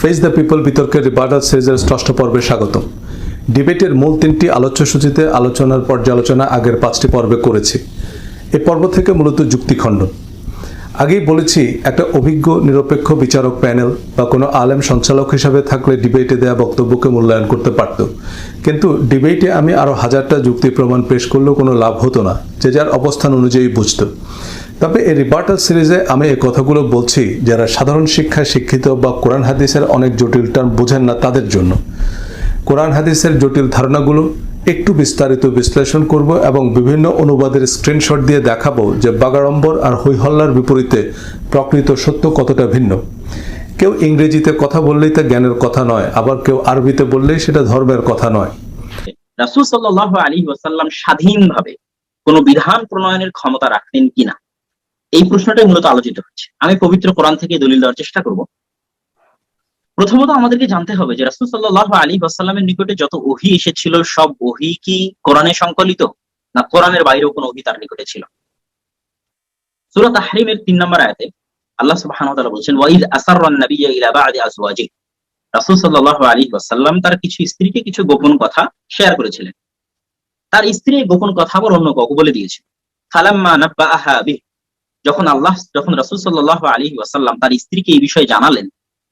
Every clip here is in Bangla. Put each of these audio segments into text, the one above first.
ফেস দ্য পিপল বিতর্কের রিবার্ডাল সিরিজের ষষ্ঠ পর্বে স্বাগত ডিবেটের মূল তিনটি আলোচ্যসূচিতে আলোচনার পর্যালোচনা আগের পাঁচটি পর্বে করেছি। এ পর্ব থেকে মূলত যুক্তিখণ্ডন আগেই বলেছি, একটা অভিজ্ঞ, নিরপেক্ষ বিচারক প্যানেল বা কোনো আলেম সঞ্চালক হিসাবে থাকলে ডিবেটে দেয়া বক্তব্যকে মূল্যায়ন করতে পারত। কিন্তু ডিবেটে আমি আরও হাজারটা যুক্তি প্রমাণ পেশ করলেও কোনো লাভ হতো না, যে যার অবস্থান অনুযায়ী বুঝতো। তবে এই রিবার্টাল সিরিজে আমি এই কথাগুলো বলছি, যারা সাধারণ শিক্ষায় শিক্ষিত বা কোরআন হাদিসের অনেক জটিল টার্ম বোঝেন না তাদের জন্য। কোরআন হাদিসের জটিল ধারণাগুলো একটু বিস্তারিত বিশ্লেষণ করব এবং বিভিন্ন অনুবাদের স্ক্রিনশট দিয়ে দেখাবো যে বাগাড়ম্বর আর হৈহল্লার বিপরীতে প্রকৃত সত্য কতটা ভিন্ন। কেউ ইংরেজিতে কথা বললেই তা জ্ঞানের কথা নয়, আবার কেউ আরবিতে বললেই সেটা ধর্মের কথা নয়। রাসুল সাল্লাহ আলী ওয়াসাল্লাম স্বাধীনভাবে কোনো বিধান প্রণয়নের ক্ষমতা রাখতেন কিনা? এই প্রশ্নটাই মূলত আলোচিত হচ্ছে। আমি পবিত্র কোরআন থেকে দলিল দেওয়ার চেষ্টা করব। প্রথমত আমাদেরকে জানতে হবে যে রাসুল সাল্লাহ আলী ওয়াসাল্লামের নিকটে যত ওহি এসেছিল, সব ওহি কি কোরআনে সংকলিত? না কোরআনের বাইরেও কোনো ওহি তার নিকটে ছিল? সুরাত তাহরিমের তিন নম্বর আয়াতে আল্লাহ সুবহানাহু বলছেন, ওয়াইদ আসাররান নাবিয়্যা ইলা বা'দি আজওয়াজি রাসূল সাল্লাল্লাহু আলাইহি ওয়াসাল্লাম তার কিছু স্ত্রীকে কিছু গোপন কথা শেয়ার করেছিলেন। তার স্ত্রী গোপন কথা আবার অন্য কাউকে বলে দিয়েছে ফালাম্মা নাব্বাআহা বিহ। যখন আল্লাহ, যখন রাসূল সাল্লাল্লাহু আলাইহি ওয়াসাল্লাম তার স্ত্রীকে এই বিষয়ে জানালেন,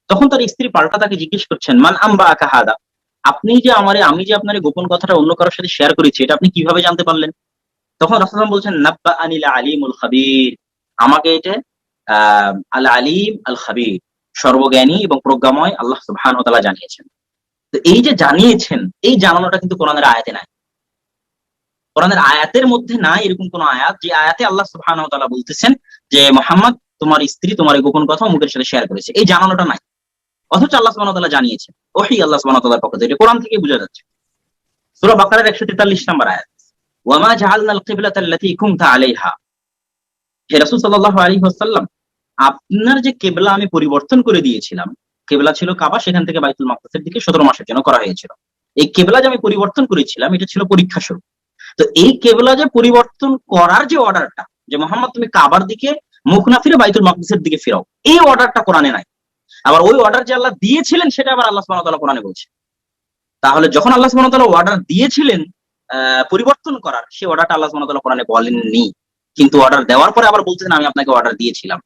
তখন তার স্ত্রী পাল্টা তাকে জিজ্ঞেস করছেন, মান আম্বা আকা হাদা? আপনি যে আমারে, আমি যে আপনার গোপন কথাটা অন্য কারোর সাথে শেয়ার করেছি, এটা আপনি কীভাবে জানতে পারলেন? তখন রাসূল বলছেন নাব্বা আনিল আলিমুল খাবীর। আমাকে এটা, আহ, আল আলিম আল খাবীর, সর্বজ্ঞানী এবং প্রজ্ঞাময় আল্লাহ তাআলা জানিয়েছেন। তো এই যে জানিয়েছেন, এই জানানোটা কিন্তু কোরআনের আয়াতে নাই। কোরআনের আয়াতের মধ্যে নাই এরকম কোন আয়াত। যে আয়াতে আল্লাহ সুবহানাহু ওয়া বলতেছেন যে, মোহাম্মদ, তোমার স্ত্রী তোমার গোপন কথা অমুকের সাথে শেয়ার করেছে। এই জানানোটা নাই। অথচ আল্লাহ সুবহানাহু ওয়া তাআলা জানিয়েছেন ওহি আল্লাহ ওয়া পক্ষ থেকে। কোরআন থেকে বোঝা যাচ্ছে। সূরা বাকারার 143 নম্বর আয়াত। ওয়ামা কুনতা আলাইহা। হে আপনার যে কেবলা আমি পরিবর্তন করে দিয়েছিলাম, কেবলা ছিল কাবা, সেখান থেকে বাইতুল মাকদাসের দিকে সতেরো মাসের জন্য করা হয়েছিল। এই কেবলা যে আমি পরিবর্তন করেছিলাম, এটা ছিল পরীক্ষা স্বরূপ তো এই কেবলা যে পরিবর্তন করার যে অর্ডারটা যে মোহাম্মদ তুমি কাবার দিকে মুখ না ফিরে বাইতুল মাকদাসের দিকে ফিরাও, এই অর্ডারটা কোরআনে নাই। আবার ওই অর্ডার যে আল্লাহ দিয়েছিলেন, সেটা আবার আল্লাহ সুবহানাহু তাআলা কোরআনে বলছে। তাহলে যখন আল্লাহ সুবহানাহু তাআলা অর্ডার দিয়েছিলেন পরিবর্তন করার সেই অর্ডারটা আল্লাহ সুবহানাহু তাআলা কোরআনে বলেননি। কিন্তু অর্ডার দেওয়ার পরে আবার বলতেছেন, আমি আপনাকে অর্ডার দিয়েছিলাম।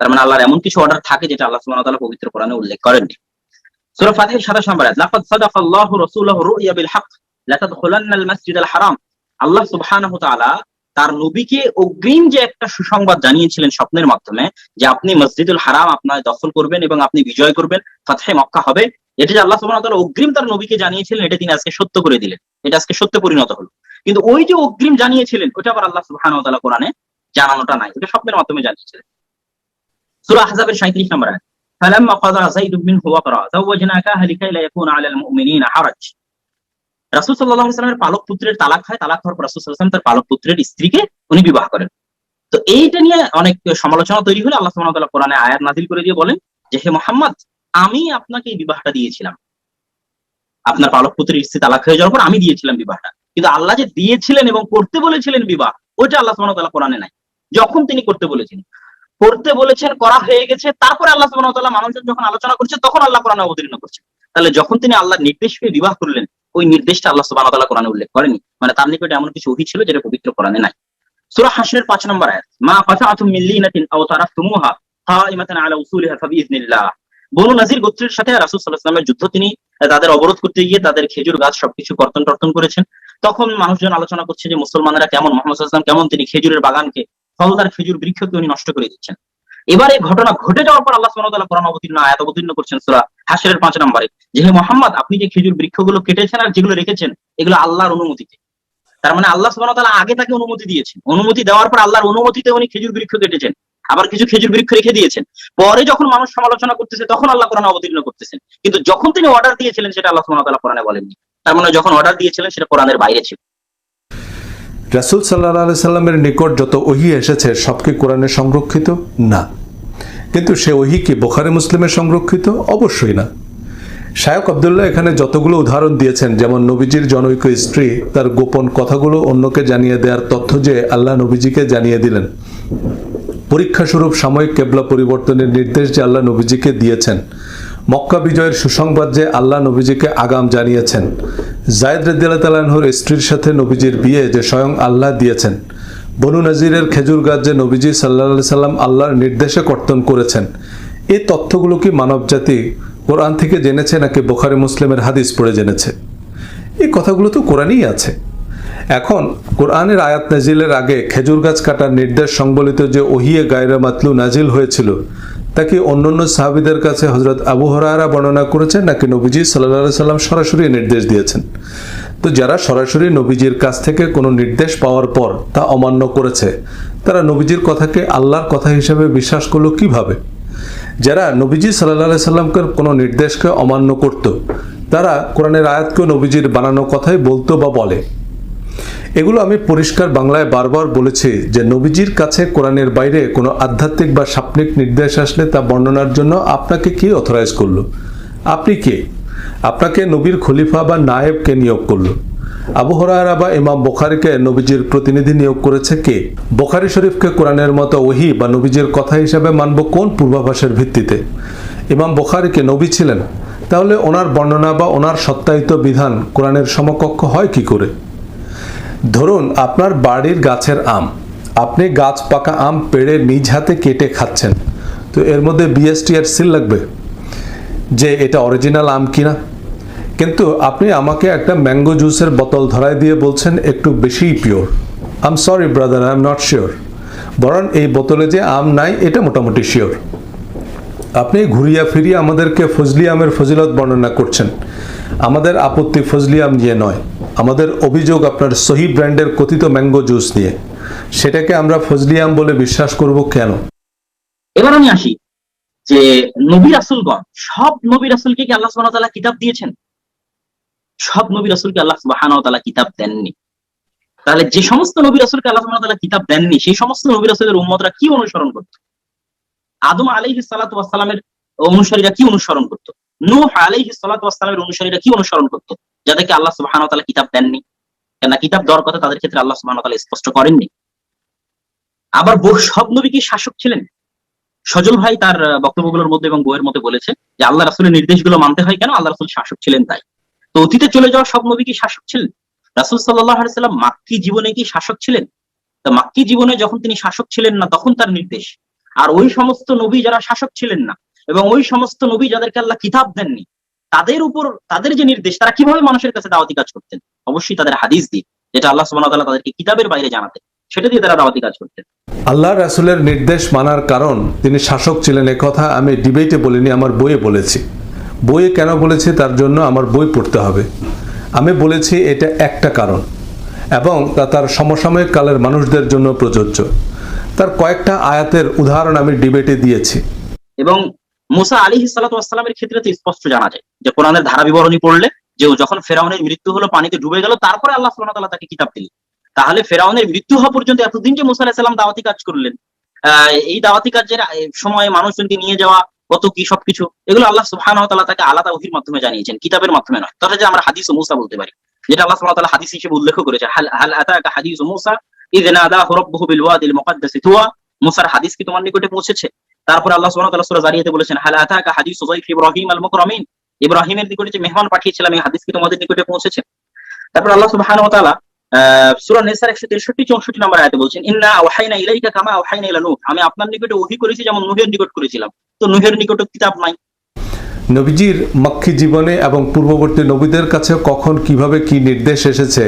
তার মানে আল্লাহর এমন কিছু অর্ডার থাকে যেটা আল্লাহ সুবহানাহু তাআলা পবিত্র কোরআনে উল্লেখ করেননি। সূরা ফাতিহার 27 নম্বর আয়াত, লাকাদ সাদাকাল্লাহু রাসূলাহু রুইয়া বিল হক লা মাসজিদাল হারাম। আল্লাহ সুবহানাহু ওয়া তাআলা তার নবীকে অগ্রিম যে একটা সুসংবাদ জানিয়েছিলেন স্বপ্নের মাধ্যমে যে আপনি মসজিদুল হারাম আপনার দখল করবেন এবং আপনি বিজয় করবেন ফাতহে মক্কা হবে এটা যে আল্লাহ সুবহানাহু ওয়া তাআলা অগ্রিম তার নবীকে জানিয়েছিলেন এটা তিনি আজকে সত্য করে দিলেন এটা আজকে সত্য পরিণত হলো কিন্তু ওই যে অগ্রিম জানিয়েছিলেন ওটা আবার আল্লাহ সুবহানাহু ওয়া তাআলা কোরআনে জানানোটা নাই ওটা স্বপ্নের মাধ্যমে জানিয়েছিলেন সূরা আহজাবের 37 নম্বর আয়াত فلما قضى زيد منه وقرا زوجناكها لكي لا يكون على المؤمنين حرج রাসূল সাল্লাল্লাহু আলাইহি ওয়াসাল্লামের পালক পুত্রের তালাক হয়, তালাক হওয়ার পর রাসূল ওয়াসাল্লাম তার পালক পুত্রের স্ত্রীকে উনি বিবাহ করেন। তো এইটা নিয়ে অনেক সমালোচনা তৈরি হলে আল্লাহ তাআলা কোরআনে আয়াত নাযিল করে দিয়ে বলেন যে, হে মোহাম্মদ, আমি আপনাকে এই বিবাহটা দিয়েছিলাম। আপনার পালক পুত্রের স্ত্রী তালাক হয়ে যাওয়ার পর আমি দিয়েছিলাম বিবাহটা। কিন্তু আল্লাহ যে দিয়েছিলেন এবং করতে বলেছিলেন বিবাহ, ওইটা আল্লাহ তাআলা কোরআনে নাই। যখন তিনি করতে বলেছেন করতে বলেছেন, করা হয়ে গেছে, তারপরে আল্লাহ তাআলা মানুষজন যখন আলোচনা করছে, তখন আল্লাহ কোরআনে অবতীর্ণ করছেন তাহলে যখন তিনি আল্লাহ নির্দেশ পেয়ে বিবাহ করলেন ওই নির্দেশটা আল্লাহ তাআলা কোরআনে উল্লেখ করেনি। মানে তার নিকটে এমন কিছু ওহী ছিল যেটা পবিত্র কোরআনে নাই। সূরা হাশরের 5 নম্বর আয়াত, মা ফাতাআতুম মিন লিনাতিন আও আলা উসুলিহা ফাবিইذنিল্লাহ বনু নাজির গোত্রের সাথে রাসূল সাল্লাল্লাহু আলাইহি যুদ্ধ, তিনি তাদের অবরোধ করতে গিয়ে তাদের খেজুর গাছ সবকিছু কর্তন টর্তন করেছেন। তখন মানুষজন আলোচনা করছে যে মুসলমানেরা কেমন, মোহাম্মদ সাল্লাল্লাহু কেমন তিনি খেজুরের বাগানকে, ফলদার খেজুর বৃক্ষকে উনি নষ্ট করে দিচ্ছেন। এবার এই ঘটনা ঘটে যাওয়ার পর আল্লাহ সুবহানাহু ওয়া তাআলা কোরআন অবতীর্ণ, আয়াত অবতীর্ণ করছেন সূরা হাশরের 5 নম্বরে, যে হে মোহাম্মদ, আপনি যে খেজুর বৃক্ষগুলো কেটেছেন আর যেগুলো রেখেছেন, এগুলো আল্লাহর অনুমতিতে। তার মানে আল্লাহ সুবহানাহু ওয়া তাআলা আগে তাকে অনুমতি দিয়েছেন। অনুমতি দেওয়ার পর আল্লাহর অনুমতিতে উনি খেজুর বৃক্ষ কেটেছেন। আবার কিছু খেজুর বৃক্ষ রেখে দিয়েছেন। পরে যখন মানুষ সমালোচনা করতেছে, তখন আল্লাহ কোরআন অবতীর্ণ করতেছেন। কিন্তু যখন তিনি অর্ডার দিয়েছিলেন, সেটা আল্লাহ সুবহানাহু ওয়া তাআলা কোরআনে বলেননি। তার মানে যখন অর্ডার দিয়েছিলেন, সেটা কোরআনের বাইরে ছিল। রাসুল সাল্লাহ সাল্লামের নিকট যত ওহি এসেছে সব কি কোরআনে সংরক্ষিত? না। কিন্তু সে ওহি কি বোখারি মুসলিমের সংরক্ষিত? অবশ্যই না। শায়ক আবদুল্লাহ এখানে যতগুলো উদাহরণ দিয়েছেন, যেমন নবীজির জনৈক স্ত্রী, তার গোপন কথাগুলো অন্যকে জানিয়ে দেওয়ার তথ্য যে আল্লাহ নবীজিকে জানিয়ে দিলেন। পরীক্ষাস্বরূপ সাময়িক কেবলা পরিবর্তনের নির্দেশ যে আল্লাহ নবীজিকে দিয়েছেন। মক্কা বিজয়ের সুসংবাদ যে আল্লাহ নবীজিকে আগাম জানিয়েছেন। জায়দ রদ্দিল্লা তালাহুর স্ত্রীর সাথে নবীজির বিয়ে যে স্বয়ং আল্লাহ দিয়েছেন। বনু নাজিরের খেজুর গাছ যে নবীজি সাল্লা সাল্লাম আল্লাহর নির্দেশে কর্তন করেছেন এই তথ্যগুলো কি মানবজাতি কোরআন থেকে জেনেছে নাকি বোখারি মুসলিমের হাদিস পড়ে জেনেছে? এই কথাগুলো তো কোরআনই আছে। এখন কোরআনের আয়াত নাজিলের আগে খেজুর গাছ কাটার নির্দেশ সংবলিত যে ওহিয়ে গায়রা মাতলু নাজিল হয়েছিল, তা কি অন্যান্য সাহাবিদের কাছে হজরত আবু হরারা বর্ণনা করেছেন নাকি নবীজি সাল্লাহ সাল্লাম সরাসরি নির্দেশ দিয়েছেন? তো যারা সরাসরি নবীজির কাছ থেকে কোনো নির্দেশ পাওয়ার পর তা অমান্য করেছে, তারা নবীজির কথাকে আল্লাহর কথা হিসেবে বিশ্বাস করল কীভাবে? যারা নবীজি সাল্লাহ সাল্লামকে কোনো নির্দেশকে অমান্য করত, তারা কোরআনের আয়াতকেও নবীজির বানানো কথাই বলতো বা বলে। এগুলো আমি পরিষ্কার বাংলায় বারবার বলেছি যে নবীজির কাছে কোরআনের বাইরে কোনো আধ্যাত্মিক বা সাপনিক নির্দেশ আসলে তা বর্ণনার জন্য আপনাকে কে অথরাইজ করল? আপনি কে? আপনাকে নবীর খলিফা বা নায়েবকে নিয়োগ করল। আবু হরারা বা ইমাম বোখারিকে নবীজির প্রতিনিধি নিয়োগ করেছে কে? বোখারি শরীফকে কোরআনের মতো ওহি বা নবীজির কথা হিসাবে মানব কোন পূর্বাভাসের ভিত্তিতে? ইমাম বোখারিকে নবী ছিলেন, তাহলে ওনার বর্ণনা বা ওনার সত্যায়িত বিধান কোরআনের সমকক্ষ হয় কি করে? ধরুন, আপনার বাড়ির গাছের আম। আপনি গাছ পাকা আম পেড়ে নিজ হাতে কেটে খাচ্ছেন। তো এর মধ্যে বিএসটি এর সিল লাগবে। যে এটা অরিজিনাল আম কিনা। কিন্তু আপনি আমাকে একটা ম্যাঙ্গো জুসের বোতল ধরায় দিয়ে বলছেন, একটু বেশিই pure um sorry brother I am not sure বরং এই বোতলে যে আম নাই, এটা মোটামুটি শিওর আপনি ঘুরিয়া ফিরিয়ে আমাদেরকে ফজলি আমের ফজিলত বর্ণনা করছেন। আমাদের আপত্তি ফজলি আম নিয়ে নয়। আমাদের অভিযোগ আপনার সহি ব্র্যান্ডের কথিত ম্যাঙ্গো জুস নিয়ে। সেটাকে আমরা ফজলি আম বলে বিশ্বাস করব কেন? এবার আমি আসি। যে নবী রাসুলগণ, সব নবী রাসুলকে কি আল্লাহ ওয়া কিতাব দিয়েছেন? সব নবী রাসুলকে আল্লাহ সুবহানাহু ওয়া কিতাব দেননি। তাহলে যে সমস্ত নবী রাসুলকে আল্লাহ সুবহানাহু ওয়া তাআলা কিতাব দেননি, সেই সমস্ত নবী রাসুলের উম্মতরা কি অনুসরণ করত? আদম আলাইহিস সালাতু ওয়াস অনুসারীরা কি অনুসরণ করত? নূহ আলাইহিস সালাতু ওয়াস অনুসারীরা কি অনুসরণ করত? যাদেরকে আল্লাহ সুবহানাহু ওয়া তাআলা কিতাব দেননি। কেন কিতাব দেওয়ার কথা তাদের ক্ষেত্রে আল্লাহ সুবহানাহু ওয়া তাআলা স্পষ্ট করেননি। আবার সব নবী কি শাসক ছিলেন? সজল ভাই তার বক্তব্যগুলোর মধ্যে এবং বইয়ের মধ্যে বলেছে যে আল্লাহ রাসুলের নির্দেশগুলো মানতে হয় কেন? আল্লাহ রাসুল শাসক ছিলেন তাই। তো অতীতে চলে যাওয়া সব নবী কি শাসক ছিলেন? রাসুল সাল্লাম মাক্কি জীবনে কি শাসক ছিলেন? তো মাক্কি জীবনে যখন তিনি শাসক ছিলেন না, তখন তার নির্দেশ। আর ওই সমস্ত নবী যারা শাসক ছিলেন না, এবং ওই সমস্ত নবী যাদেরকে আল্লাহ কিতাব দেননি, তাদের উপর, তাদের যে নির্দেশ, তারা কীভাবে মানুষের কাছে দাওয়াতি কাজ করতেন? অবশ্যই তাদের হাদিস দিয়ে যেটা আল্লাহ ওয়া তাদেরকে কিতাবের বাইরে জানাতেন। সেটা দিয়ে তারা দাওয়াতি কাজ করতেন। আল্লাহ রাসুলের নির্দেশ মানার কারণ তিনি শাসক ছিলেন কথা আমি ডিবেটে বলিনি আমার বইয়ে বলেছি। বইয়ে কেন বলেছি? তার জন্য আমার বই পড়তে হবে। আমি বলেছি এটা একটা কারণ এবং তা তার সমসাময়িক কালের মানুষদের জন্য প্রযোজ্য। তার কয়েকটা আয়াতের উদাহরণ আমি ডিবেটে দিয়েছি। এবং মুসা আলী সালাতামের ক্ষেত্রে তো স্পষ্ট জানা যায় যে কোরআনের ধারা বিবরণী পড়লে যে যখন ফেরাউনের মৃত্যু হলো পানিতে ডুবে গেল তারপরে আল্লাহ ওয়া তাকে কিতাব দিলেন। তাহলে ফেরাউনের মৃত্যু হওয়া পর্যন্ত এতদিন যে মুসা আলাইহিস সালাম দাওয়াতি কাজ করলেন এই দাওয়াতি কাজের সময় মানুষজনকে নিয়ে যাওয়া, কত কি সবকিছু, এগুলো আল্লাহ তাআলা তাকে আলাদা ওহির মাধ্যমে জানিয়েছেন, কিতাবের মাধ্যমে নয়। তবে যে আমরা হাদিস ও মুসা বলতে পারি, যেটা আল্লাহ সুবহানাহু ওয়া তাআলা হাদিস হিসেবে উল্লেখ করেছে হাদিস মুসা তোমার নিকটে পৌঁছেছে? তারপরে আল্লাহ ইব্রাহিমের নিকটে যে মেহমান পাঠিয়েছিলাম, এই হাদিস কি তোমাদের নিকটে পৌঁছেছে? তারপর আল্লাহ সুবহানাহু সূরা নিসার 163 64 নম্বর আয়াতে বলছেন, ইন্না ওয়াহাইনা ইলাইকা কামা ওয়াহাইনা ইলা নূহ। আমি আপনার নিকটে ওহী করেছি যেমন নূহের নিকট করেছিলাম। তো নূহের নিকটে কিতাব নাই। নবীজির মক্কি জীবনে এবং পূর্ববর্তী নবীদের কাছে কখন কীভাবে কি নির্দেশ এসেছে,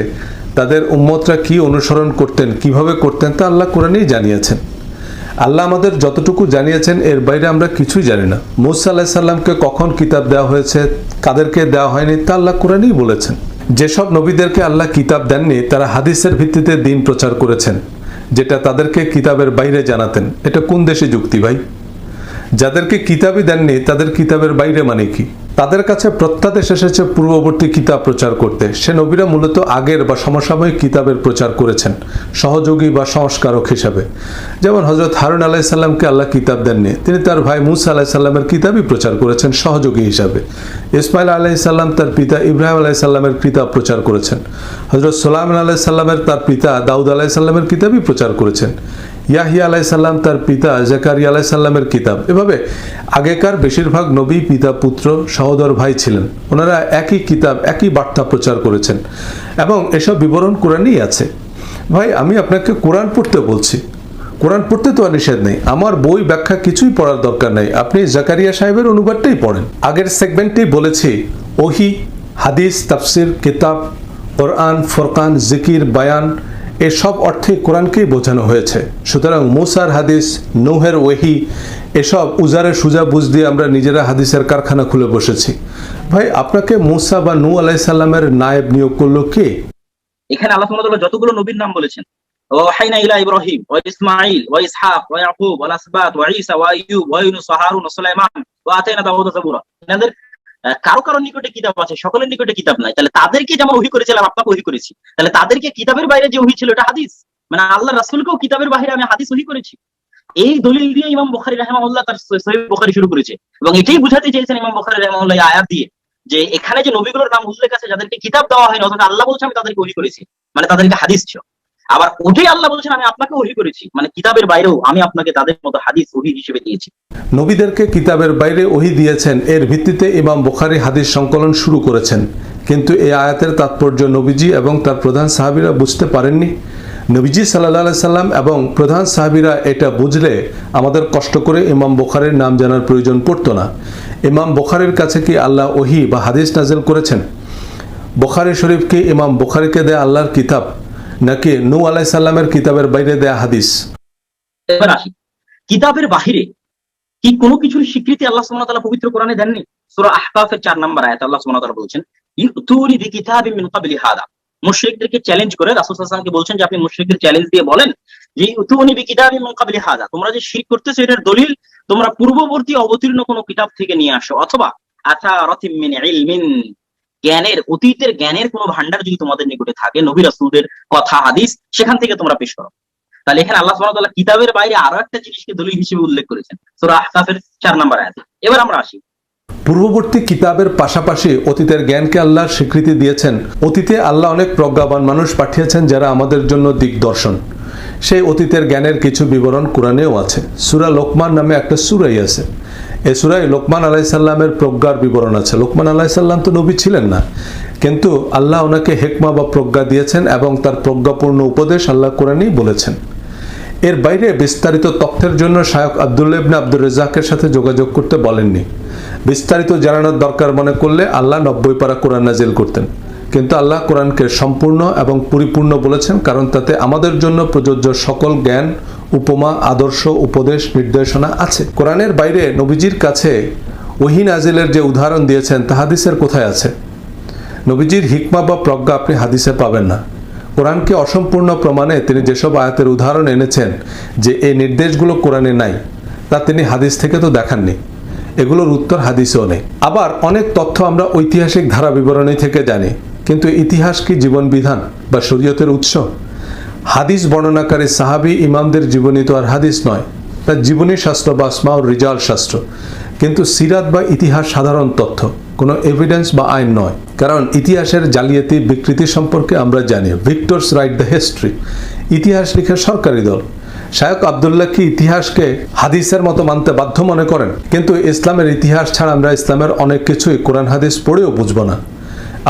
তাদের উম্মতরা কি অনুসরণ করতেন, কীভাবে করতেন তা আল্লাহ কোরআনেই জানিয়েছেন। আল্লাহ আমাদের যতটুকু জানিয়েছেন, এর বাইরে আমরা কিছুই জানি না। মুসা আল্লাহ সাল্লামকে কখন কিতাব দেওয়া হয়েছে, কাদেরকে দেওয়া হয়নি, তা আল্লাহ কোরআনেই বলেছেন। যেসব নবীদেরকে আল্লাহ কিতাব দেননি, তারা হাদিসের ভিত্তিতে দিন প্রচার করেছেন, যেটা তাদেরকে কিতাবের বাইরে জানাতেন। এটা কোন দেশে যুক্তি ভাই? যাদেরকে কিতাবই দেননি, তাদের কিতাবের বাইরে মানে কি? তাদের কাছে প্রত্যাদেশ এসেছে পূর্ববর্তী কিতাব প্রচার করতে। সে নবীরা মূলত আগের বা সমসাময়িক কিতাবের প্রচার করেছেন, সহযোগী বা সংস্কারক হিসাবে। যেমন হজরত হারুন আলাহ সাল্লামকে আল্লাহ কিতাব দেননি, তিনি তার ভাই মুসা আলাহ সাল্লামের কিতাবই প্রচার করেছেন সহযোগী হিসাবে। ইসমাইল আলাহ সাল্লাম তার পিতা ইব্রাহিম আলাহ সাল্লামের কিতাব প্রচার করেছেন। হজরত সোলাম আলাহ সাল্লামের তার পিতা দাউদ আলাহ সাল্লামের কিতাবই প্রচার করেছেন। ইয়াহিয়া আলাইসাল্লাম তার পিতা জাকারিয়া আলাইসাল্লামের কিতাব। এভাবে আগেকার বেশিরভাগ নবী পিতা, পুত্র, সহোদর ভাই ছিলেন। ওনারা একই কিতাব, একই বার্তা প্রচার করেছেন এবং এসব বিবরণ কোরআনই আছে। ভাই, আমি আপনাকে কোরআন পড়তে বলছি। কোরআন পড়তে তো নিষেধ নেই। আমার বই ব্যাখ্যা কিছুই পড়ার দরকার নেই। আপনি জাকারিয়া সাহেবের অনুবাদটাই পড়েন। আগের সেগমেন্টেই বলেছি, ওহি, হাদিস, তাফসির, কিতাব, কোরআন, ফরকান, জিকির, বায়ান এসব অর্থে কোরআনকেই বোঝানো হয়েছে। সুতরাং মুসার হাদিস, নৌহের ওহি, এসব উজারে সুজা বুঝ দিয়ে আমরা নিজেরা হাদিসের কারখানা খুলে বসেছি। ভাই, আপনাকে মুসা বা নূ আলাইসাল্লামের নায়েব নিয়োগ করল কে? এখানে আল্লাহ যতগুলো নবীর নাম বলেছেন, ওয়াহাইনা ইলা ইব্রাহিম, ওয়া ইসমাঈল, ওয়া ইসহাক, ওয়া ইয়াকুব, ওয়া আসবাত, ওয়া ঈসা, ওয়া আইয়ুব, ওয়া ইউনুস, ওয়া হারুন, ওয়া সুলাইমান, ওয়া আতাইনা কারও কারও নিকটে কিতাব আছে, সকলের নিকটে কিতাব নাই। তাহলে তাদেরকে যেমন ওহি করেছিলাম, আপনাকে ওহি করেছি। তাহলে তাদেরকে কিতাবের বাইরে যে ওহি ছিল, এটা হাদিস? মানে আল্লাহ রাসূলকেও কিতাবের বাইরে আমি হাদিস ওহি করেছি। এই দলিল দিয়ে ইমাম বুখারী রাহিমাহুল্লাহ তার সহিহ বুখারী শুরু করেছে। এবং এটাই বুঝাতে চেয়েছেন ইমাম বুখারী রাহিমাহুল্লাহ এই আয়াত দিয়ে, যে এখানে যে নবীগুলোর নাম উল্লেখ আছে, যাদেরকে কিতাব দেওয়া হয়নি, অথচ আল্লাহ বলছে, আমি তাদেরকে ওহি করেছি। মানে তাদেরকে হাদিস ছিল। আবার ওটাই আল্লাহ বলছেন, আমি আপনাকে ওহি করেছি। মানে কিতাবের বাইরেও আমি আপনাকে তাদের মতো হাদিস ওহি হিসেবে দিয়েছি। নবীদেরকে কিতাবের বাইরে ওহি দিয়েছেন, এর ভিত্তিতে ইমাম বুখারী হাদিস সংকলন শুরু করেছেন। কিন্তু এই আয়াতের তাৎপর্য নবীজি এবং তার প্রধান সাহাবীরা বুঝতে পারেননি। নবীজি সাল্লাহ সাল্লাম এবং প্রধান সাহাবীরা এটা বুঝলে আমাদের কষ্ট করে ইমাম বোখারের নাম জানার প্রয়োজন পড়তো না। ইমাম বোখারের কাছে কি আল্লাহ ওহি বা হাদিস নাজেল করেছেন? বুখারি শরীফকে ইমাম বোখারিকে দেয়া আল্লাহর কিতাব? নাকি নূ আলাই সাল্লামের কিতাবের বাইরে দেয়া হাদিস? এবার আসি। কিতাবের বাহিরে কি কোনো কিছুর স্বীকৃতি আল্লাহ ওয়া তাআলা পবিত্র কোরআনে দেননি? সূরা আহকাফের 4 নম্বর আয়াতে আল্লাহ সুবহানাহু তাআলা বলছেন, ইউতুনি বিকিতাবিন মিন ক্বাবলি হাদা। মুশরিকদেরকে চ্যালেঞ্জ করে রাসূল সাল্লাল্লাহু আলাইহি বলছেন যে, আপনি মুশরিকদের চ্যালেঞ্জ দিয়ে বলেন যে, ইউতুনি বিকিতাবিন মিন ক্বাবলি হাদা। তোমরা যে শিরক করতেছো, এটার দলিল তোমরা পূর্ববর্তী অবতীর্ণ কোনো কিতাব থেকে নিয়ে আসো, অথবা আথারাতিম মিন ইলমিন। জ্ঞানের, অতীতের জ্ঞানের কোনো ভান্ডার যদি তোমাদের নিকটে থাকে, নবী রাসূলদের কথা, হাদিস, সেখান থেকে তোমরা পেশ করো। তাহলে এখানে আল্লাহ তাআলা কিতাবের বাইরে আরও একটা জিনিসকে দলিল হিসেবে উল্লেখ করেছেন, সূরা আহকাফের 4 নম্বর আয়াতে। এবার আমরা আসি। পূর্ববর্তী কিতাবের পাশাপাশি অতীতের জ্ঞানকে আল্লাহর স্বীকৃতি দিয়েছেন। অতীতে আল্লাহ অনেক প্রজ্ঞাবান মানুষ পাঠিয়েছেন যারা আমাদের জন্য দিকদর্শন সেই অতীতের জ্ঞানের কিছু বিবরণ কোরআনেও আছে। সুরা লোকমান নামে একটা সুরাই আছে। এ সুরাই লোকমান আলাইসাল্লামের প্রজ্ঞার বিবরণ আছে। লোকমান আলাইসাল্লাম তো নবী ছিলেন না। কিন্তু আল্লাহ ওনাকে হেকমা বা প্রজ্ঞা দিয়েছেন এবং তার প্রজ্ঞাপূর্ণ উপদেশ আল্লাহ কোরআনই বলেছেন। এর বাইরে বিস্তারিত তথ্যের জন্য শায়ক আবদুল্লাহ ইবনে আব্দুর রেজাকের সাথে যোগাযোগ করতে বলেননি। বিস্তারিত জানানোর দরকার মনে করলে আল্লাহ নব্বই পারা কোরআন নাজিল করতেন। কিন্তু আল্লাহ কোরআনকে সম্পূর্ণ এবং পরিপূর্ণ বলেছেন কারণ তাতে আমাদের জন্য প্রযোজ্য সকল জ্ঞান উপমা, আদর্শ, উপদেশ, নির্দেশনা আছে। কোরআনের বাইরে নবীজির কাছে ওহিন আজিলের যে উদাহরণ দিয়েছেন, তা হাদিসের কোথায় আছে? নবীজির হিকমা বা প্রজ্ঞা আপনি হাদিসে পাবেন না। কোরআনকে অসম্পূর্ণ প্রমাণে তিনি যেসব আয়াতের উদাহরণ এনেছেন, যে এই নির্দেশগুলো কোরআনে নাই, তা তিনি হাদিস থেকে তো দেখাননি। এগুলোর উত্তর হাদিসেও নেই। আবার অনেক তথ্য আমরা ঐতিহাসিক ধারা বিবরণী থেকে জানি, কিন্তু ইতিহাস কি জীবন বিধান বা শরীয়তের উৎস? হাদিস বর্ণনাকারী সাহাবি ইমামদের জীবনী তো আর হাদিস নয়। তার জীবনী শাস্ত্র বা আসমাউর রিজাল শাস্ত্র। কিন্তু সিরাত বা ইতিহাস সাধারণ তথ্য, কোনো এভিডেন্স বা আইন নয়। কারণ ইতিহাসের জালিয়াতি বিকৃতি সম্পর্কে আমরা জানি। Victors write the history. ইতিহাস লিখে সরকারি দল। শায়ক আবদুল্লাহ কি ইতিহাসকে হাদিসের মতো মানতে বাধ্য মনে করেন? কিন্তু ইসলামের ইতিহাস ছাড়া আমরা ইসলামের অনেক কিছুই কোরআন হাদিস পড়েও বুঝব না।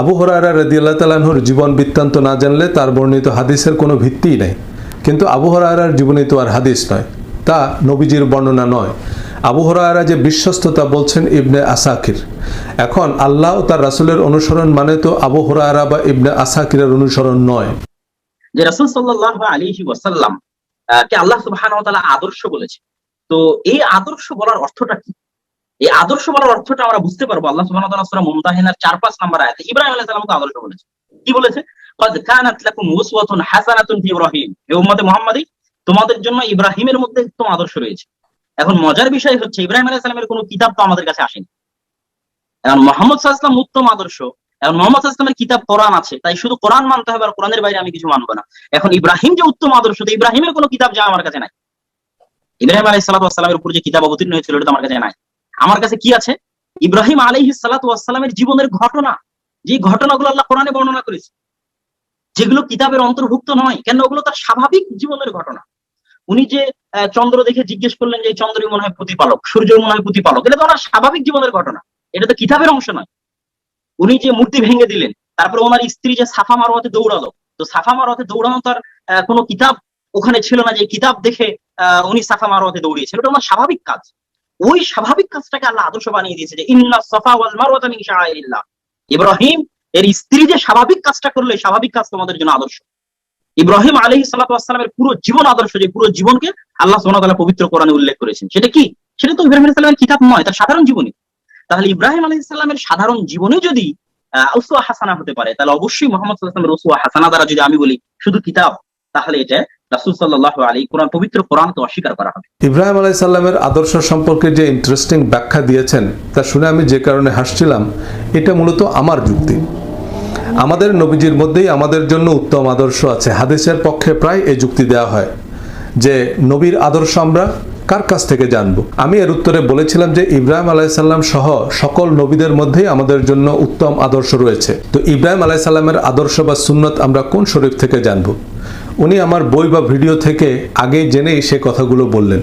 আবু হরারা রদিয়াল্লাহ তালাহুর জীবন বৃত্তান্ত না জানলে তার বর্ণিত হাদিসের কোনো ভিত্তিই নেই। কিন্তু আবু হরারার জীবনী তো আর হাদিস নয়, তা নবীজির বর্ণনা নয়। আবু হরারা যে বিশ্বস্ততা বলছেন ইবনে আসাকির। এখন আল্লাহ তার রাসুলের অনুসরণ মানে তো আবু হরারা বা ইবনে আসাকিরের অনুসরণ নয়। যে রাসূল সাল্লাল্লাহু আলাইহি ওয়াসাল্লাম কে আল্লাহ তাআলা আদর্শ বলেছে। তো এই আদর্শ বলার অর্থটা কি? এই আদর্শ বলার অর্থটা আমরা বুঝতে পারব। আল্লাহ সুবাহ মুমতাহিনার চার পাঁচ নাম্বার আয়াতে। ইব্রাহিম আলাহ সালামকে আদর্শ বলেছে। কি বলেছে? তোমাদের জন্য ইব্রাহিমের মধ্যে উত্তম আদর্শ রয়েছে। এখন মজার বিষয় হচ্ছে, ইব্রাহিম আলাহিসামের কোন কোনো কিতাব তো আমাদের কাছে আসেনি। এখন মোহাম্মদ সাল্লাম উত্তম আদর্শ। এখন মোহাম্মদ ইসলামের কিতাব কোরআন আছে, তাই শুধু কোরআন মানতে হবে আর কোরআনের বাইরে আমি কিছু মানবো না। এখন ইব্রাহিম যে উত্তম আদর্শ, তো ইব্রাহিমের কোনো কিতাব যা আমার কাছে নাই। ইব্রাহিম আলাহ উপর যে কিতাব অবতীর্ণ হয়েছিল, এটা আমার কাছে নাই। আমার কাছে কি আছে? ইব্রাহিম আলাইহিস সালাতু ওয়াসসালামের জীবনের ঘটনা। যে ঘটনাগুলো আল্লাহ কোরআনে বর্ণনা করেছে। যেগুলো কিতাবের অন্তর্ভুক্ত নয়, কেন ওগুলো তার স্বাভাবিক জীবনের ঘটনা। উনি যে চন্দ্র দেখে জিজ্ঞেস করলেন যে চন্দ্রই মনে হয় প্রতিপালক সূর্য মনে হয় প্রতিপালক, এটা তো ওনার স্বাভাবিক জীবনের ঘটনা। এটা তো কিতাবের অংশ নয়। উনি যে মূর্তি ভেঙে দিলেন, তারপরে ওনার স্ত্রী যে সাফা মারোয়াতে দৌড়ালো, তো সাফা মারোয়াতে দৌড়ানো তার কোনো কিতাব ওখানে ছিল না যে কিতাব দেখে উনি সাফা মারোয়াতে দৌড়িয়েছেন। ওটা ওনার স্বাভাবিক কাজ। ওই স্বাভাবিক কাজটাকে আল্লাহ আদর্শ বানিয়ে দিয়েছে যে, ইন্না সাফা ওয়াল মারওয়াতা মিন শাআইরিল্লাহ। ইব্রাহিম, এর স্ত্রী যে স্বাভাবিক কাজটা করল স্বাভাবিক কাজ তোমাদের জন্য আদর্শ। ইব্রাহিম আলাইহিস সালাতু ওয়াসসালামের পুরো জীবন আদর্শ, যে পুরো জীবনকে আল্লাহ সুবহানাহু তাআলা পবিত্র কোরআনে উল্লেখ করেছেন। সেটা কি? সেটা তো ইব্রাহিম আলাইহিস সালামের কিতাব নয়, তার সাধারণ জীবনী। তাহলে ইব্রাহিম আলাইহিস সালামের সাধারণ জীবনে যদি উসওয়া হাসানা হতে পারে, তাহলে অবশ্যই মোহাম্মদ ওয়াসাল্লামের উসওয়া হাসানা দ্বারা যদি আমি বলি, শুধু কিতাব, তাহলে এটা ইব্রাহিম আদর্শ সম্পর্কে যে ইন্টারেস্টিং ব্যাখ্যা দিয়েছেন, তা শুনে আমি যে কারণে হাসছিলাম, এটা মূলত আমার যুক্তি। আমাদের নবীজির মধ্যেই আমাদের জন্য উত্তম আদর্শ আছে। হাদিসের পক্ষে প্রায় এই যুক্তি দেওয়া হয় যে, নবীর আদর্শ আমরা কার কাছ থেকে জানব? আমি এর উত্তরে বলেছিলাম যে, ইব্রাহিম আলাইসাল্লাম সহ সকল নবীদের মধ্যেই আমাদের জন্য উত্তম আদর্শ রয়েছে। তো ইব্রাহিম আলাইসাল্লামের আদর্শ বা সুন্নত আমরা কোন শরীফ থেকে জানব? উনি আমার বই বা ভিডিও থেকে আগেই জেনেই সে কথাগুলো বললেন।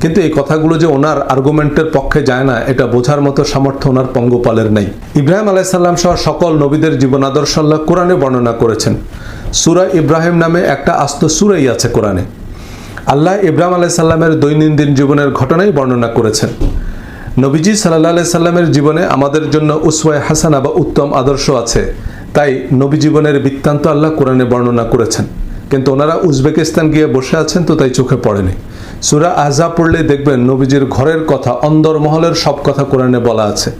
কিন্তু এই কথাগুলো যে ওনার আর্গুমেন্টের পক্ষে যায় না, এটা বোঝার মতো সামর্থ্য ওনার পঙ্গপালের নেই। ইব্রাহিম আলাইসাল্লাম সহ সকল নবীদের জীবন আদর্শ আল্লাহ কোরআনে বর্ণনা করেছেন। সুরা ইব্রাহিম নামে একটা আস্ত সুরাই আছে কোরআনে। আল্লাহ ইব্রাহিম আলাইসাল্লামের দৈনন্দিন জীবনের ঘটনাই বর্ণনা করেছেন। নবীজি সাল্লাহ সাল্লামের জীবনে আমাদের জন্য উসওয়ায় হাসানা বা উত্তম আদর্শ আছে। তাই নবী জীবনের বৃত্তান্ত আল্লাহ কোরআনে বর্ণনা করেছেন। কিন্তু ওনারা উজবেকিস্তান গিয়ে বসে আছেন, তো তাই চোখে পড়েনি। সুরা আহজা পড়লে দেখবেন নবীজির ঘরের কথা অন্দরমহলের সব কথা কোরআনে বলা আছে।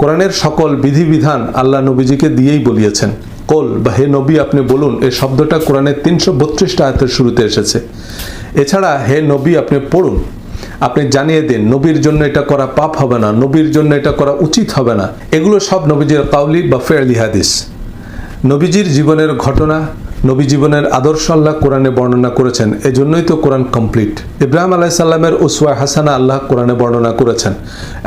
কোরআনের সকল বিধিবিধান আল্লাহ নবীজিকে দিয়েই বলিয়েছেন। কোল, বা হে নবী, আপনি বলুন, এই শব্দটা কোরআনের তিনশো বত্রিশটা আয়তের শুরুতে এসেছে। এছাড়া হে নবী, আপনি পড়ুন। আপনি জানিয়ে দিন, নবীর জন্য এটা করা পাপ হবে না, নবীর জন্য এটা করা উচিত হবে না। এগুলো সব নবীজির কাউলি বা ফেরলি হাদিস। নবীজির জীবনের ঘটনা নবী জীবনের আদর্শ আল্লাহ কোরআনে বর্ণনা করেছেন। এজন্যই তো কোরআন কমপ্লিট। ইব্রাহিম আলাইসাল্লামের উসওয়া হাসানা আল্লাহ কোরআনে বর্ণনা করেছেন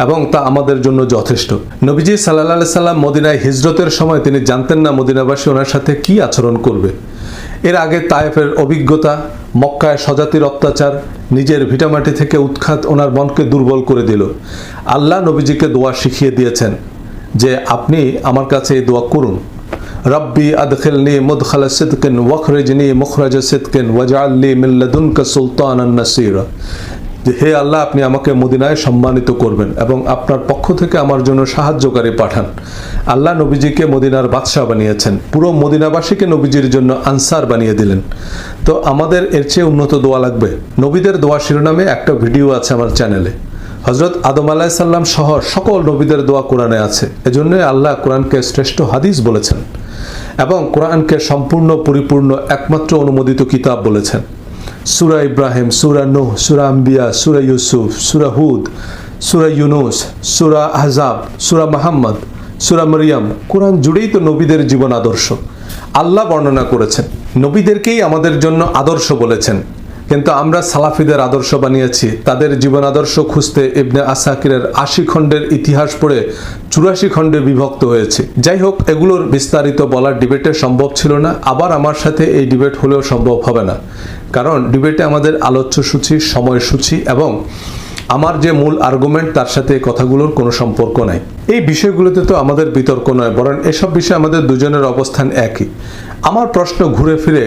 এবং তা আমাদের জন্য যথেষ্ট। নবীজি সাল্লাহ সাল্লাম মদিনায় হিজরতের সময় তিনি জানতেন না মদিনাবাসী ওনার সাথে কি আচরণ করবে। এর আগে তায়েফের অভিজ্ঞতা, মক্কায় স্বজাতির অত্যাচার, নিজের ভিটামাটি থেকে উৎখাত ওনার মনকে দুর্বল করে দিল। আল্লাহ নবীজিকে দোয়া শিখিয়ে দিয়েছেন যে, আপনি আমার কাছে এই দোয়া করুন। রব্বি আদখিলনি মুদখালা সিদকিন, ওয়াখরিজনি মুখরাজ সিদকিন, ওয়াজআলনি মিন লাদুনকা সুলতানান নাসীরা। হে আল্লাহ, আপনি আমাকে মদিনায় সম্মানিত করবেন এবং আপনার পক্ষ থেকে আমার জন্য সাহায্যকারী পাঠান। আল্লাহ নবীজিকে মদিনার বাদশাহ বানিয়েছেন। পুরো মদিনাবাসীকে নবীজির জন্য আনসার বানিয়ে দিলেন। তো আমাদের এর চেয়ে উন্নত দোয়া লাগবে। নবীদের দোয়া শিরোনামে একটা ভিডিও আছে আমার চ্যানেলে। হজরত আদম আলাহ সাল্লাম সহ সকল নবীদের দোয়া কোরআনে আছে। এজন্যই আল্লাহ কোরআনকে শ্রেষ্ঠ হাদিস বলেছেন। এবং কোরআনকে সম্পূর্ণ পরিপূর্ণ একমাত্র অনুমোদিত কিতাব বলেছেন। সুরা ইব্রাহিম, সুরা নুহ, সুরা আম্বিয়া, সুরা ইউসুফ, সুরা হুদ, সুরা ইউনুস, সুরা আহজাব সুরা মাহাম্মদ, সুরা মরিয়াম। কোরআন জুড়েই তো নবীদের জীবন আদর্শ। আল্লাহ বর্ণনা করেছেন, নবীদেরকেই আমাদের জন্য আদর্শ বলেছেন। কিন্তু আমরা সালাফিদের আদর্শ বানিয়েছি। তাদের জীবন আদর্শ খুঁজতে ইবনে আসাকিরের আশি খণ্ডের ইতিহাস পড়ে চুরাশি খণ্ডে বিভক্ত হয়েছে। যাই হোক, এগুলোর বিস্তারিত বলার ডিবেটে সম্ভব ছিল না। আবার আমার সাথে এই ডিবেট হলেও সম্ভব হবে না। কারণ ডিবেটে আমাদের আলোচ্য সূচি সময়সূচি এবং আমার যে মূল আর্গুমেন্ট তার সাথে কথাগুলোর কোনো সম্পর্ক নাই। এই বিষয়গুলোতে তো আমাদের বিতর্ক নয়, বরং এসব বিষয়ে আমাদের দুজনের অবস্থান একই। আমার প্রশ্ন ঘুরে ফিরে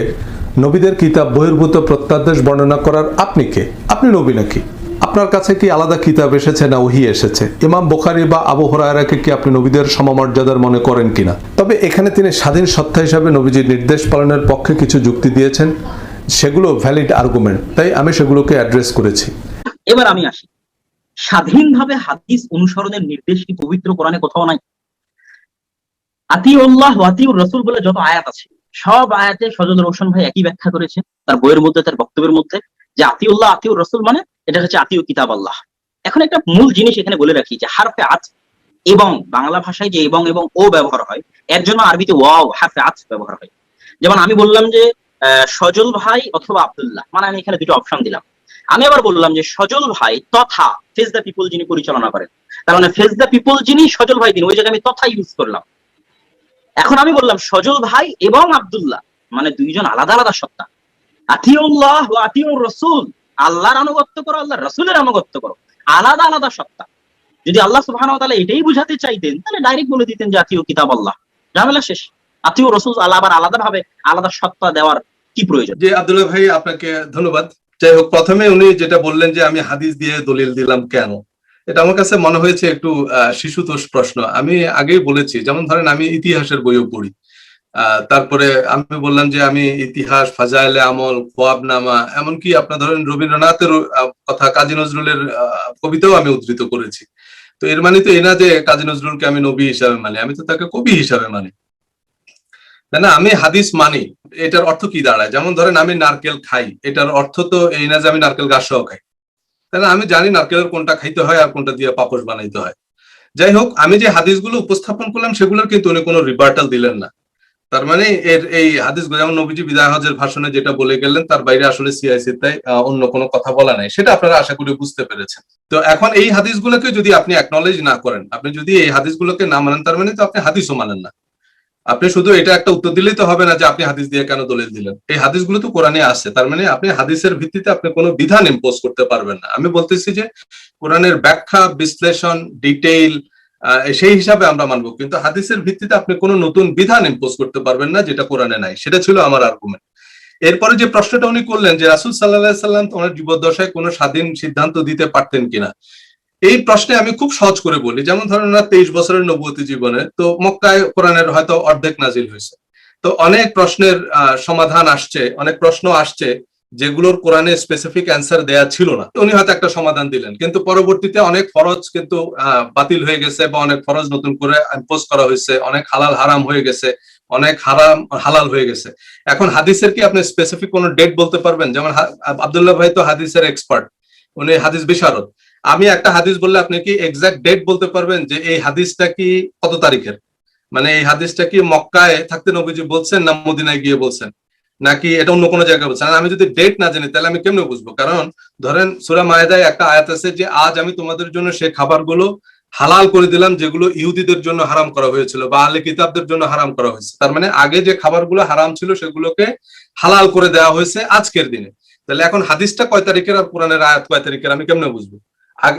নবীদের কিতাব বহির্ভূত প্রত্যাদেশ বর্ণনা করার আপনি কে? আপনি নবী নাকি? আপনার কাছে কি আলাদা কিতাব এসেছে না ওহি এসেছে? ইমাম বোখারি বা আবু হরায়রাকে কি আপনি নবীদের সমমর্যাদার মনে করেন কিনা? তবে এখানে তিনি স্বাধীন সত্তা হিসাবে নবীজির নির্দেশ পালনের পক্ষে কিছু যুক্তি দিয়েছেন। সেগুলো ভ্যালিড আর্গুমেন্ট তাই আমি সেগুলোকে অ্যাড্রেস করেছি। এবার আমি আসি। স্বাধীনভাবে হাদিস অনুসরণের নির্দেশ কি পবিত্র কোরআনে কোথাও নাই? আতিউল্লাহ ওয়াতিউর রসুল বলে যত আয়াত আছে সব আয়াতে সজল রোশন ভাই একই ব্যাখ্যা করেছে তার বইয়ের মধ্যে, তার বক্তব্যের মধ্যে, যে আতিউল্লাহ, আতিউর রসুল মানে এটা হচ্ছে আতিউ কিতাব আল্লাহ। এখন একটা মূল জিনিস এখানে বলে রাখি যে হারফে আত এবং বাংলা ভাষায় যে এবং এবং ও ব্যবহার হয়, এর জন্য আরবিতে ওয়াও, হারফে আত ব্যবহার হয়। যেমন আমি বললাম যে সজল ভাই অথবা আবদুল্লাহ মানে আমি এখানে দুটো অপশন দিলাম। আমি আবার বললাম যে সজল ভাই তথা ফেজ দ্য পিপল যিনি পরিচালনা করেন, তার মানে ফেজ দ্য পিপল যিনি সজল ভাই তিনি, ওই জায়গায় আমি তথা ইউজ করলাম। এখন আমি বললাম, সজল ভাই এবং আব্দুল্লাহ মানে দুইজন আলাদা আলাদা সত্তা। আতিউল্লাহ ও আতিউর রসুল, আল্লাহর আনুগত্য করো আল্লাহ রসুলের আনুগত্য করো। আলাদা আলাদা সত্তা। যদি আল্লাহ তাআলা এটাই বুঝাতে চাইতেন, তাহলে ডাইরেক্ট বলে দিতেন যে আতিউ কিতাব আল্লাহ ঝামেলা শেষ। আতিউ রসুল আল্লাহ আবার আলাদা ভাবে আলাদা সত্তা দেওয়ার কি প্রয়োজন? যে আব্দুল্লাহ ভাই, আপনাকে ধন্যবাদ। যাই হোক, প্রথমে উনি যেটা বললেন যে আমি হাদিস দিয়ে দলিল দিলাম কেন? এটা আমার কাছে মনে হয়েছে একটু শিশুতোষ প্রশ্ন। আমি আগেই বলেছি, যেমন ধরেন আমি ইতিহাসের বইও পড়ি। তারপরে আমি বললাম যে আমি ইতিহাস, ফাজাইলে আমল, খোয়াবনামা, এমনকি আপনার ধরেন রবীন্দ্রনাথের কথা কাজী নজরুলের কবিতাও আমি উদ্ধৃত করেছি। তো এর মানে তো এই না যে কাজী নজরুলকে আমি নবী হিসাবে মানি, আমি তো তাকে কবি হিসাবে মানি। না আমি হাদিস মানি, এটার অর্থ কি দাঁড়ায়? যেমন ধরেন আমি নারকেল খাই, এটার অর্থ তো এই না যে আমি নারকেল গাছ খাই। না আমি জানি নারকেলের কোনটা খাইতে হয় আর কোনটা দিয়ে পাপস বানাইতে হয়। যাই হোক, আমি যে হাদিসগুলো উপস্থাপন করলাম, সেগুলোর কিন্তু উনি কোনো রিবার্টাল দিলেন না। তার মানে এর এই হাদিস যেমন নবীজি বিদায় হজের ভাষণে যেটা বলে গেলেন, তার বাইরে আসলে সিআইসি তাই অন্য কোনো কথা বলা নাই। সেটা আপনারা আশা করি বুঝতে পেরেছেন। তো এখন এই হাদিসগুলোকে যদি আপনি অ্যাকনলেজ না করেন, আপনি যদি এই হাদিসগুলোকে না মানেন, তার মানে তো আপনি হাদিসও মানেন না। আপনি শুধু এটা একটা উত্তর দিলেই তো হবে না যে আপনি হাদিস দিয়ে কেন দলিল দিলেন? এই হাদিসগুলো তো কোরআনে আছে। তার মানে আপনি হাদিসের ভিত্তিতে আপনি কোনো বিধান ইম্পোজ করতে পারবেন না। আমি বলতেছি যে কোরআনের ব্যাখ্যা, বিশ্লেষণ ডিটেইল সেই হিসাবে আমরা মানবো। কিন্তু হাদিসের ভিত্তিতে আপনি কোনো নতুন বিধান ইম্পোজ করতে পারবেন না যেটা কোরআনে নাই। সেটা ছিল আমার আর্গুমেন্ট এরপরে যে প্রশ্নটা উনি করলেন যে রাসুল সাল্লাহ সাল্লাম ওনার জীবদ্দশায় কোনো স্বাধীন সিদ্ধান্ত দিতে পারতেন কিনা? এই প্রশ্নে আমি খুব সহজ করে বলি, যেমন ধরেন তেইশ বছরের নবতী জীবনে, তো মক্কায় কোরআনের হয়তো অর্ধেক নাজিল হয়েছে। তো অনেক প্রশ্নের সমাধান আসছে, অনেক প্রশ্ন আসছে, যেগুলোর কোরআনে স্পেসিফিক অ্যান্সার দেয়া ছিল না। উনি হয়তো একটা সমাধান দিলেন, কিন্তু পরবর্তীতে অনেক ফরজ কিন্তু বাতিল হয়ে গেছে বা অনেক ফরজ নতুন করে ইম্পোজ করা হয়েছে, অনেক হালাল হারাম হয়ে গেছে, অনেক হারাম, হালাল হয়ে গেছে। এখন হাদিসের কি আপনি স্পেসিফিক কোনো ডেট বলতে পারবেন? যেমন আবদুল্লাহ ভাই তো হাদিসের এক্সপার্ট উনি হাদিস বিশারদ। আমি একটা হাদিস বললে আপনি কি এক্সাক্ট ডেট বলতে পারবেন যে এই হাদিসটা কি কত তারিখের? মানে এই হাদিসটা কি মক্কায় থাকতে নবীজি বলছেন না মদিনায় গিয়ে বলছেন? নাকি এটা অন্য কোনো জায়গায় বলছেন? আমি যদি ডেট না জানি, তাহলে আমি কেমনে বুঝব? কারণ ধরেন সুরা মায়েদায় একটা আয়াত আছে যে, আজ আমি তোমাদের জন্য সেই খাবারগুলো হালাল করে দিলাম, যেগুলো ইহুদিদের জন্য হারাম করা হয়েছিল বা আলে কিতাবদের জন্য হারাম করা হয়েছে। তার মানে আগে যে খাবারগুলো হারাম ছিল, সেগুলোকে হালাল করে দেওয়া হয়েছে আজকের দিনে। তাহলে এখন হাদিসটা কয় তারিখের আর কোরআনের আয়াত কয় তারিখের, আমি কেমনে বুঝব?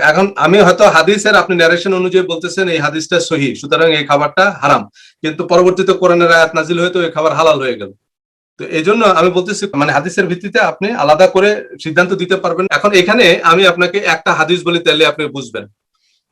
এখন আমি হয়তো হাদিসের আপনি ন্যারেশন অনুযায়ী বলতেছেন এই হাদিসটা সহি, সুতরাং এই খাবারটা হারাম। কিন্তু পরবর্তীতে কোরআনের আয়াত নাজিল হয়ে তো এই খাবার হালাল হয়ে গেল। তো এই জন্য আমি বলতেছি মানে হাদিসের ভিত্তিতে আপনি আলাদা করে সিদ্ধান্ত দিতে পারবেন। এখন এখানে আমি আপনাকে একটা হাদিস বলি তাহলে আপনি বুঝবেন।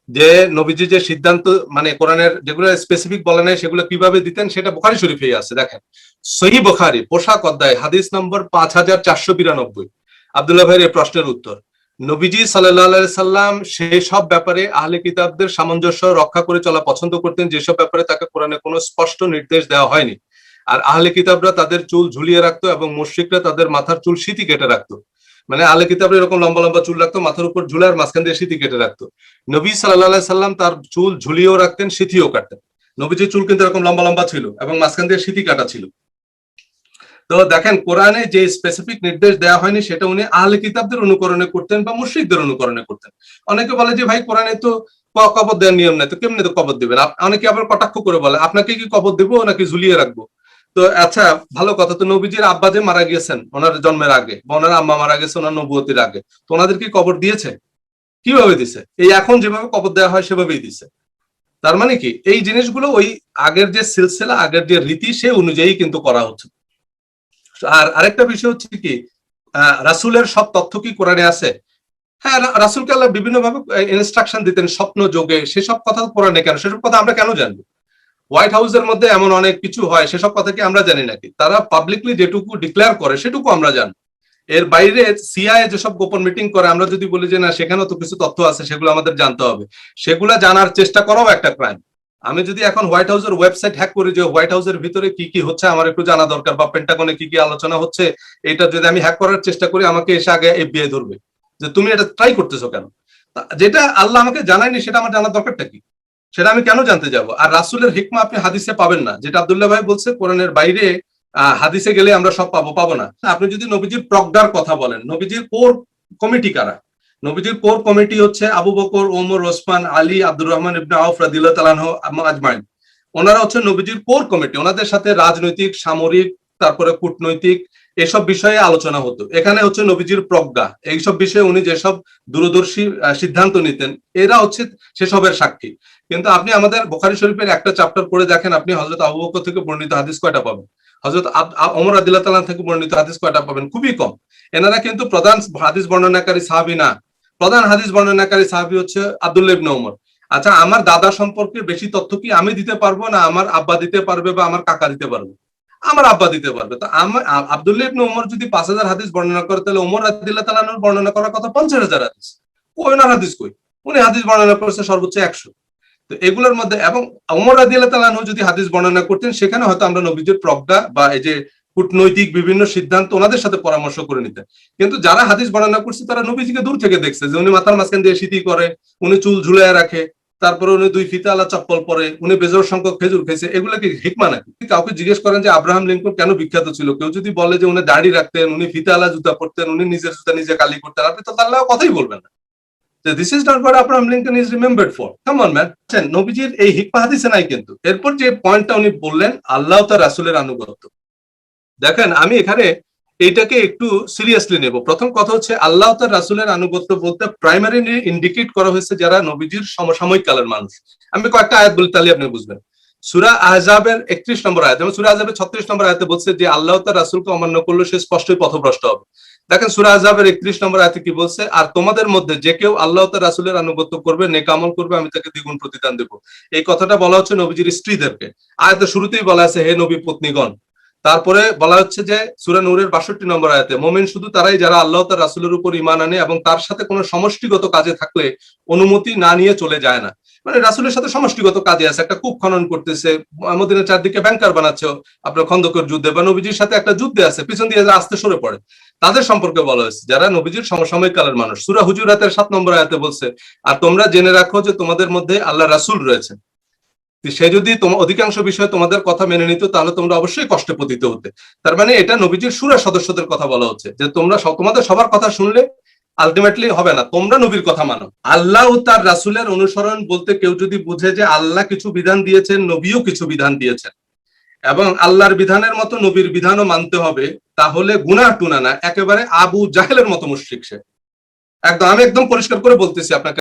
যে নবীজি যে সিদ্ধান্ত মানে কোরআনের যেগুলো স্পেসিফিক বলে নাই, সেগুলো কীভাবে দিতেন, সেটা বোখারি শরীফেই আছে। দেখেন, সহি বোখারি, পোশাক অধ্যায়, হাদিস নম্বর পাঁচ হাজার চারশো বিরানব্বই। আবদুল্লাহ ভাইয়ের এই প্রশ্নের উত্তর। নবীজি সাল্লাহ সাল্লাম সেই সব ব্যাপারে আহলে কিতাবদের সামঞ্জস্য রক্ষা করে চলা পছন্দ করতেন যেসব ব্যাপারে তাকে কোরআনে কোনো স্পষ্ট নির্দেশ দেওয়া হয়নি। আর আহলে কিতাবরা তাদের চুল ঝুলিয়ে রাখতো এবং মুশ্রিকরা তাদের মাথার চুল সিটি কেটে রাখতো। মানে আহলে কিতাবরা এরকম লম্বা লম্বা চুল রাখতো, মাথার উপর ঝুলে আর মাঝখান দিয়ে সিটি কেটে রাখতো। নবী সাল্লাহ সাল্লাম তার চুল ঝুলিয়েও রাখতেন সিথিও কাটতেন। নবীজির চুল কিন্তু এরকম লম্বা লম্বা ছিল এবং মাঝখান দিয়ে সিটি কাটা ছিল। তো দেখেন, কোরআনে যে স্পেসিফিক নির্দেশ দেওয়া হয়নি, সেটা উনি আহলে কিতাবদের অনুকরণে করতেন বা মুশ্রিকদের অনুকরণে করতেন। অনেকে বলে যে, ভাই, কোরআনে তো কবর দেওয়ার নিয়ম নাই, তো কেমনে তো কবর দিবেন? অনেকে আবার কটাক্ষ করে বলে, আপনাকে কি কবর দেবো নাকি ঝুলিয়ে রাখব? তো আচ্ছা ভালো কথা, তো নবীজির আব্বা যে মারা গিয়েছেন, ওনার জন্মের আগে, বা ওনার আম্মা মারা গেছে, ওনার নবুয়তির আগে, তো ওনাদের কি কবর দিয়েছে? কীভাবে দিছে? এই এখন যেভাবে কবর দেওয়া হয়, সেভাবেই দিছে। তার মানে কি, এই জিনিসগুলো ওই আগের যে সিলসিলা, আগের যে রীতি, সে অনুযায়ী কিন্তু করা হচ্ছে আর আরেকটা বিষয় হচ্ছে কি রাসূলের সব তথ্য কি কোরআনে আছে? হ্যাঁ রাসূলকে আল্লাহ বিভিন্ন ভাবে ইনস্ট্রাকশন দিতেন, স্বপ্ন, যোগে, সেসব কথা কোরআনে কেন? সেসব কথা আমরা কেন জানব? হোয়াইট হাউসের মধ্যে এমন অনেক কিছু হয়, সেসব কথা কি আমরা জানি নাকি? তারা পাবলিকলি যেটুকু ডিক্লেয়ার করে, সেটুকু আমরা জানি। এর বাইরে সিআইএ যেসব গোপন মিটিং করে, আমরা যদি বলি যে না, সেখানেও তো কিছু তথ্য আছে, সেগুলো আমাদের জানতে হবে। সেগুলো জানার চেষ্টা করাও একটা ক্রাইম আমি যদি এখন হোয়াইট হাউসের ওয়েবসাইট হ্যাক করি যে হোয়াইট হাউসের ভিতরে কি কি হচ্ছে, আমার একটু জানা দরকার বা পেন্টাগনে কি কি আলোচনা হচ্ছে, এটা যদি আমি হ্যাক করার চেষ্টা করি, আমাকে এসে আগে এফবিআই ধরবে। যে তুমি এটা ট্রাই করতেছো কেন? যেটা আল্লাহ আমাকে জানায়নি, সেটা আমার জানার দরকারটা কি? সেটা আমি কেন জানতে যাব? আর রাসূলের হিকমা আপনি হাদিসে পাবেন না। যেটা আবদুল্লাহ ভাই বলছে, কোরআনের বাইরে হাদিসে গেলে আমরা সব পাবো পাবো না। আপনি যদি নবীজির প্রজ্ঞার কথা বলেন, নবীজির কোর কমিটি কারা? নবীজির কোর কমিটি হচ্ছে আবু বকর, ওমর, ওসমান, আলী, আব্দুর রহমান ইবনে আউফ রাদিল্লাহ তালাহ আজমাইন। ওনারা হচ্ছে নবীজির কোর কমিটি। ওনাদের সাথে রাজনৈতিক, সামরিক, তারপরে কূটনৈতিক এসব বিষয়ে আলোচনা হতো। এখানে হচ্ছে নবীজির প্রজ্ঞা। এইসব বিষয়ে উনি যেসব দূরদর্শী সিদ্ধান্ত নিতেন, এরা হচ্ছে সেসবের সাক্ষী। কিন্তু আপনি আমাদের বোখারি শরীফের একটা চ্যাপ্টার পড়ে দেখেন, আপনি হজরত আবু বকর থেকে বর্ণিত হাদিস কয়টা পাবেন? হজরত আব- আ- ওমর আদিল্লাহ তালান থেকে বর্ণিত হাদিস কয়টা পাবেন? খুবই কম। এনারা কিন্তু প্রধান হাদিস বর্ণনাকারী সাহাবি না। প্রধান হাদিস বর্ণনাকারী সাহাবি হচ্ছে আব্দুল্লাহ ইবনে ওমর আচ্ছা আমার দাদা সম্পর্কে বেশি তথ্য কি আমি দিতে পারব না আমার আব্বা দিতে পারবে বা আমার কাকা দিতে পারবে? আমার আব্বা দিতে পারবে। তো আমার আব্দুল্লাহ ইবনে ওমর যদি পাঁচ হাজার হাদিস বর্ণনা করে, তাহলে ওমর আদিল্লাহ তালানোর বর্ণনা করার কথা পঞ্চাশ হাজার হাদিস। ওনার হাদিস কই? উনি হাদিস বর্ণনা করেছে সর্বোচ্চ একশো। তো এগুলোর মধ্যে, এবং ওমর আদিল্লাহ তালানহ যদি হাদিস বর্ণনা করতেন, সেখানে হয়তো আমরা নবীজির প্রজ্ঞা বা এই যে কূটনৈতিক বিভিন্ন সিদ্ধান্ত ওনাদের সাথে পরামর্শ করে নিতেন। কিন্তু যারা হাদিস বর্ণনা করছে, তারা নবীজিকে দূর থেকে দেখছে যে উনি মাথার মাঝখান দিয়ে স্মৃতি করে, উনি চুল ঝুলাইয়া রাখে, তারপরে উনি দুই ফিতা আলা চপ্পল পরে, উনি বেজর সংখ্যক খেজুর খেয়েছে, এগুলো কি হিকমা নাকি? কাউকে জিজ্ঞেস করেন যে আব্রাহাম লিঙ্কন কেন বিখ্যাত ছিল, কেউ যদি বলে যে উনি দাড়ি রাখতেন, উনি ফিতা আলা জুতা পরতেন, উনি নিজের জুতা নিজে কালি করতেন, আপনি তো তার কথাই বলবেন না। This is not what Abraham Lincoln is remembered for come on man নবীজির এই হিকমা হাদিসে নাই কিন্তু। এরপর যে পয়েন্টটা উনি বললেন, আল্লাহ তার রাসূলের আনুগত্য। দেখেন, আমি এখানে এইটাকে একটু সিরিয়াসলি নেব। প্রথম কথা হচ্ছে, আল্লাহ তার রাসুলের আনুগত্য বলতে প্রাইমারি ইন্ডিকেট করা হয়েছে যারা নবীজির সমসাময়িক কালের মানুষ। আমি কয়েকটা আয়াত বলি, তাহলে আপনি বুঝবেন। সুরা আহজাবের একত্রিশ নম্বর আয়াত এবং সুরা আহজাবের ছত্রিশ নম্বর আয়াতে বলছে যে, আল্লাহ তার রাসূলকে অমান্য করলে সে স্পষ্টই পথভ্রষ্ট হবে। দেখেন, সুরা আহজাবের একত্রিশ নম্বর আয়াতে কি বলছে? আর তোমাদের মধ্যে যে কেউ আল্লাহ তার রাসূলের আনুগত্য করবে নেকামল করবে, আমি তাকে দ্বিগুণ প্রতিদান দেবো। এই কথাটা বলা হচ্ছে নবীজির স্ত্রীদেরকে। আয়াতের শুরুতেই বলা আছে, হে নবী পত্নীগণ তারপরে বলা হচ্ছে যে সুরা নূরের বাষট্টি নম্বর আয়াতে, মোমেন শুধু তারাই যারা আল্লাহ তার রাসূলের উপর ইমান আনে এবং তার সাথে কোনো সমষ্টিগত কাজে থাকলে অনুমতি না নিয়ে চলে যায় না। মানে রাসূলের সাথে সমষ্টিগত কাজে আছে, একটা কূপ খনন করতেছে, মদিনের চারদিকে ব্যাংকার বানাচ্ছে, আপনার খন্দকের যুদ্ধে বা নবীজির সাথে একটা যুদ্ধে আছে, পিছন দিয়ে আস্তে সরে পড়ে। তাদের সম্পর্কে বলা হয়েছে, যারা নবীজির সমসাময়িক কালের মানুষ। সুরা হুজুরাতের সাত নম্বর আয়াতে বলছে, আর তোমরা জেনে রাখো যে তোমাদের মধ্যে আল্লাহ রাসুল রয়েছে। সে যদি অধিকাংশ বিষয়ে তোমাদের কথা মেনে নিত, তাহলে তোমরা অবশ্যই কষ্টে পতিত হতে। তার মানে এটা নবীজির সুরা সদস্যদের কথা বলা হচ্ছে, যে তোমরা তোমাদের সবার কথা শুনলে আলটিমেটলি হবে না, তোমরা নবীর কথা মানো। আল্লাহ তার রাসূলের অনুসরণ বলতে কেউ যদি বুঝে যে আল্লাহ কিছু বিধান দিয়েছেন, নবীও কিছু বিধান দিয়েছেন, এবং আল্লাহর বিধানের মতো নবীর বিধানও মানতে হবে, তাহলে গুনাহ টুনা না, একেবারে আবু জাহেলের মতো মুশরিক সে। একদম, আমি একদম পরিষ্কার করে বলতেছি আপনাকে।